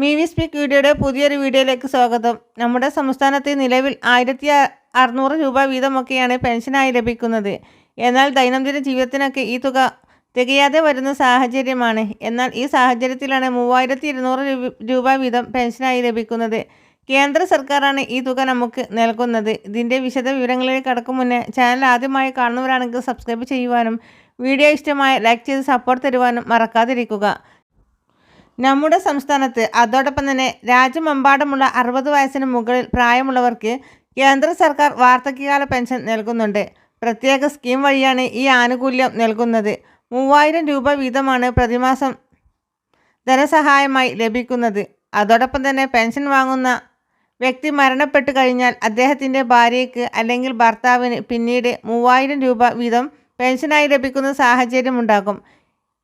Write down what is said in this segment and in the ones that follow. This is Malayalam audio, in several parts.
മീ വി സ്പീക്ക് വീഡിയോയുടെ പുതിയൊരു വീഡിയോയിലേക്ക് സ്വാഗതം. നമ്മുടെ സംസ്ഥാനത്ത് നിലവിൽ ആയിരത്തി അറുന്നൂറ് രൂപ വീതമൊക്കെയാണ് പെൻഷനായി ലഭിക്കുന്നത്. എന്നാൽ ദൈനംദിന ജീവിതത്തിനൊക്കെ ഈ തുക തികയാതെ വരുന്ന സാഹചര്യമാണ്. എന്നാൽ ഈ സാഹചര്യത്തിലാണ് മൂവായിരത്തി ഇരുന്നൂറ് രൂപ വീതം പെൻഷനായി ലഭിക്കുന്നത്. കേന്ദ്ര സർക്കാരാണ് ഈ തുക നമുക്ക് നൽകുന്നത്. ഇതിന്റെ വിശദ വിവരങ്ങളിലേക്ക് കടക്കും മുന്നേ ചാനൽ ആദ്യമായി കാണുന്നവരാണെങ്കിൽ സബ്സ്ക്രൈബ് ചെയ്യുവാനും വീഡിയോ ഇഷ്ടമായ ലൈക്ക് ചെയ്ത് സപ്പോർട്ട് തരുവാനും മറക്കാതിരിക്കുക. നമ്മുടെ സംസ്ഥാനത്ത് അതോടൊപ്പം തന്നെ രാജ്യമെമ്പാടുമുള്ള അറുപത് വയസ്സിന് മുകളിൽ പ്രായമുള്ളവർക്ക് കേന്ദ്ര സർക്കാർ വാർദ്ധക്യകാല പെൻഷൻ നൽകുന്നുണ്ട്. പ്രത്യേക സ്കീം വഴിയാണ് ഈ ആനുകൂല്യം നൽകുന്നത്. മൂവായിരം രൂപ വീതമാണ് പ്രതിമാസം ധനസഹായമായി ലഭിക്കുന്നത്. അതോടൊപ്പം തന്നെ പെൻഷൻ വാങ്ങുന്ന വ്യക്തി മരണപ്പെട്ടു കഴിഞ്ഞാൽ അദ്ദേഹത്തിന്റെ ഭാര്യയ്ക്ക് അല്ലെങ്കിൽ ഭർത്താവിന് പിന്നീട് മൂവായിരം രൂപ വീതം പെൻഷനായി ലഭിക്കുന്ന സാഹചര്യമുണ്ടാകും.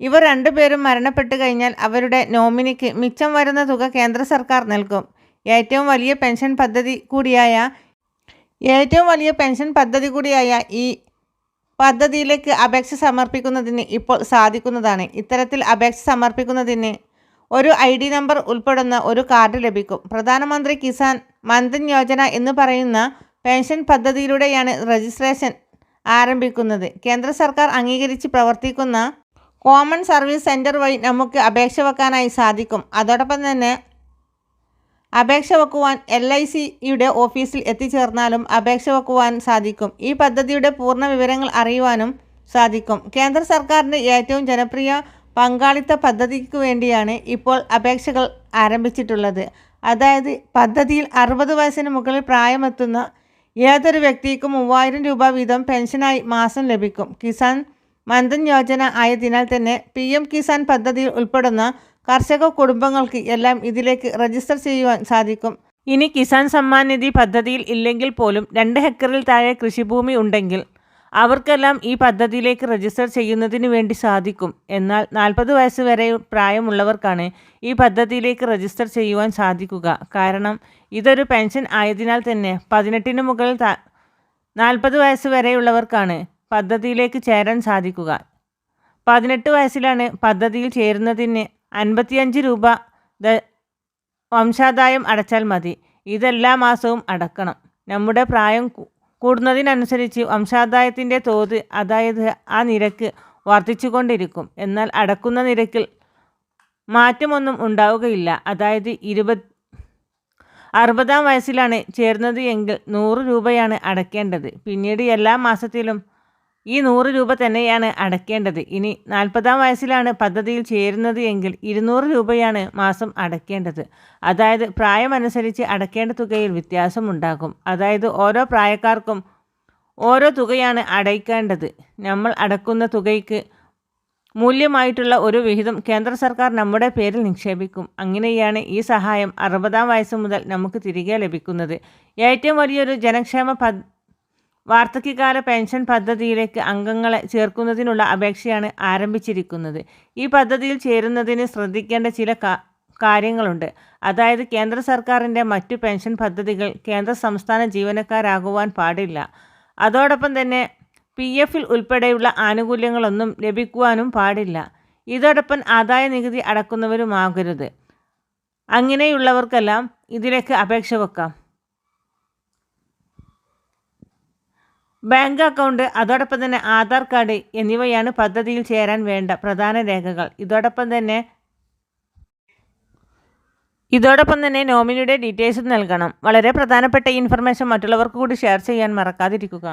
ഇവർ രണ്ടുപേരും മരണപ്പെട്ടു കഴിഞ്ഞാൽ അവരുടെ നോമിനിക്ക് മിച്ചം വരുന്ന തുക കേന്ദ്ര സർക്കാർ നൽകും. ഏറ്റവും വലിയ പെൻഷൻ പദ്ധതി കൂടിയായ ഏറ്റവും വലിയ പെൻഷൻ പദ്ധതി കൂടിയായ ഈ പദ്ധതിയിലേക്ക് അപേക്ഷ സമർപ്പിക്കുന്നതിന് ഇപ്പോൾ സാധിക്കുന്നതാണ്. ഇത്തരത്തിൽ അപേക്ഷ സമർപ്പിക്കുന്നതിന് ഒരു ഐ ഡി നമ്പർ ഉൾപ്പെടുന്ന ഒരു കാർഡ് ലഭിക്കും. പ്രധാനമന്ത്രി കിസാൻ മൻധൻ യോജന എന്ന് പറയുന്ന പെൻഷൻ പദ്ധതിയിലൂടെയാണ് രജിസ്ട്രേഷൻ ആരംഭിക്കുന്നത്. കേന്ദ്ര സർക്കാർ അംഗീകരിച്ച് പ്രവർത്തിക്കുന്ന കോമൺ സർവീസ് സെന്റർ വഴി നമുക്ക് അപേക്ഷ വെക്കാനായി സാധിക്കും. അതോടൊപ്പം തന്നെ അപേക്ഷ വെക്കുവാൻ എൽ ഐ സിയുടെ ഓഫീസിൽ എത്തിച്ചേർന്നാലും അപേക്ഷ വെക്കുവാൻ സാധിക്കും. ഈ പദ്ധതിയുടെ പൂർണ വിവരങ്ങൾ അറിയുവാനും സാധിക്കും. കേന്ദ്ര സർക്കാരിന്റെ ഏറ്റവും ജനപ്രിയ പങ്കാളിത്ത പദ്ധതിക്ക് വേണ്ടിയാണ് ഇപ്പോൾ അപേക്ഷകൾ ആരംഭിച്ചിട്ടുള്ളത്. അതായത് പദ്ധതിയിൽ അറുപത് വയസ്സിന് മുകളിൽ പ്രായമെത്തുന്ന ഏതൊരു വ്യക്തിക്കും മൂവായിരം രൂപ വീതം പെൻഷനായി മാസം ലഭിക്കും. കിസാൻ മൻധൻ യോജന ആയതിനാൽ തന്നെ പി എം കിസാൻ പദ്ധതിയിൽ ഉൾപ്പെടുന്ന കർഷക കുടുംബങ്ങൾക്ക് എല്ലാം ഇതിലേക്ക് രജിസ്റ്റർ ചെയ്യുവാൻ സാധിക്കും. ഇനി കിസാൻ സമ്മാൻ നിധി പദ്ധതിയിൽ ഇല്ലെങ്കിൽ പോലും രണ്ട് ഹെക്ടറിൽ താഴെ കൃഷിഭൂമി ഉണ്ടെങ്കിൽ അവർക്കെല്ലാം ഈ പദ്ധതിയിലേക്ക് രജിസ്റ്റർ ചെയ്യുന്നതിന് വേണ്ടി സാധിക്കും. എന്നാൽ നാൽപ്പത് വയസ്സ് വരെ പ്രായമുള്ളവർക്കാണ് ഈ പദ്ധതിയിലേക്ക് രജിസ്റ്റർ ചെയ്യുവാൻ സാധിക്കുക. കാരണം ഇതൊരു പെൻഷൻ ആയതിനാൽ തന്നെ പതിനെട്ടിന് മുകളിൽ നാൽപ്പത് വയസ്സ് വരെയുള്ളവർക്കാണ് പദ്ധതിയിലേക്ക് ചേരാൻ സാധിക്കുക. പതിനെട്ട് വയസ്സിലാണ് പദ്ധതിയിൽ ചേരുന്നതിന് അൻപത്തിയഞ്ച് രൂപ വംശാദായം അടച്ചാൽ മതി. ഇതെല്ലാ മാസവും അടക്കണം. നമ്മുടെ പ്രായം കൂടുന്നതിനനുസരിച്ച് വംശാദായത്തിന്റെ തോത് അതായത് ആ നിരക്ക് വർദ്ധിച്ചുകൊണ്ടിരിക്കും. എന്നാൽ അടക്കുന്ന നിരക്കിൽ മാറ്റമൊന്നും ഉണ്ടാവുകയില്ല. അതായത് ഇരുപത് അറുപതാം വയസ്സിലാണ് ചേർന്നത് എങ്കിൽ നൂറ് രൂപയാണ് അടയ്ക്കേണ്ടത് പിന്നീട് എല്ലാ മാസത്തിലും ഈ നൂറ് രൂപ തന്നെയാണ് അടയ്ക്കേണ്ടത് ഇനി നാൽപ്പതാം വയസ്സിലാണ് പദ്ധതിയിൽ ചേരുന്നത് എങ്കിൽ ഇരുന്നൂറ് രൂപയാണ് മാസം അടയ്ക്കേണ്ടത് അതായത് പ്രായമനുസരിച്ച് അടയ്ക്കേണ്ട തുകയിൽ വ്യത്യാസമുണ്ടാകും അതായത് ഓരോ പ്രായക്കാർക്കും ഓരോ തുകയാണ് അടയ്ക്കേണ്ടത്. നമ്മൾ അടക്കുന്ന തുകയ്ക്ക് മൂല്യമായിട്ടുള്ള ഒരു വിഹിതം കേന്ദ്ര സർക്കാർ നമ്മുടെ പേരിൽ നിക്ഷേപിക്കും. അങ്ങനെയാണ് ഈ സഹായം അറുപതാം വയസ്സ് മുതൽ നമുക്ക് തിരികെ ലഭിക്കുന്നത്. ഏറ്റവും വലിയൊരു ജനക്ഷേമ വാർദ്ധക്യകാല പെൻഷൻ പദ്ധതിയിലേക്ക് അംഗങ്ങളെ ചേർക്കുന്നതിനുള്ള അപേക്ഷയാണ് ആരംഭിച്ചിരിക്കുന്നത്. ഈ പദ്ധതിയിൽ ചേരുന്നതിന് ശ്രദ്ധിക്കേണ്ട ചില കാര്യങ്ങളുണ്ട്. അതായത് കേന്ദ്ര സർക്കാരിന്റെ മറ്റു പെൻഷൻ പദ്ധതികൾ കേന്ദ്ര സംസ്ഥാന ജീവനക്കാരാകുവാൻ പാടില്ല. അതോടൊപ്പം തന്നെ പി എഫിൽ ഉൾപ്പെടെയുള്ള ആനുകൂല്യങ്ങളൊന്നും ലഭിക്കുവാനും പാടില്ല. ഇതോടൊപ്പം ആദായ നികുതി അടക്കുന്നവരുമാകരുത്. അങ്ങനെയുള്ളവർക്കെല്ലാം ഇതിലേക്ക് അപേക്ഷ വെക്കാം. ബാങ്ക് അക്കൗണ്ട് അതോടൊപ്പം തന്നെ ആധാർ കാർഡ് എന്നിവയാണ് പദ്ധതിയിൽ ചേരാൻ വേണ്ട പ്രധാന രേഖകൾ. ഇതോടൊപ്പം തന്നെ ഇതോടൊപ്പം തന്നെ നോമിനിയുടെ ഡീറ്റെയിൽസും നൽകണം. വളരെ പ്രധാനപ്പെട്ട ഇൻഫർമേഷൻ മറ്റുള്ളവർക്ക് കൂടി ഷെയർ ചെയ്യാൻ മറക്കാതിരിക്കുക.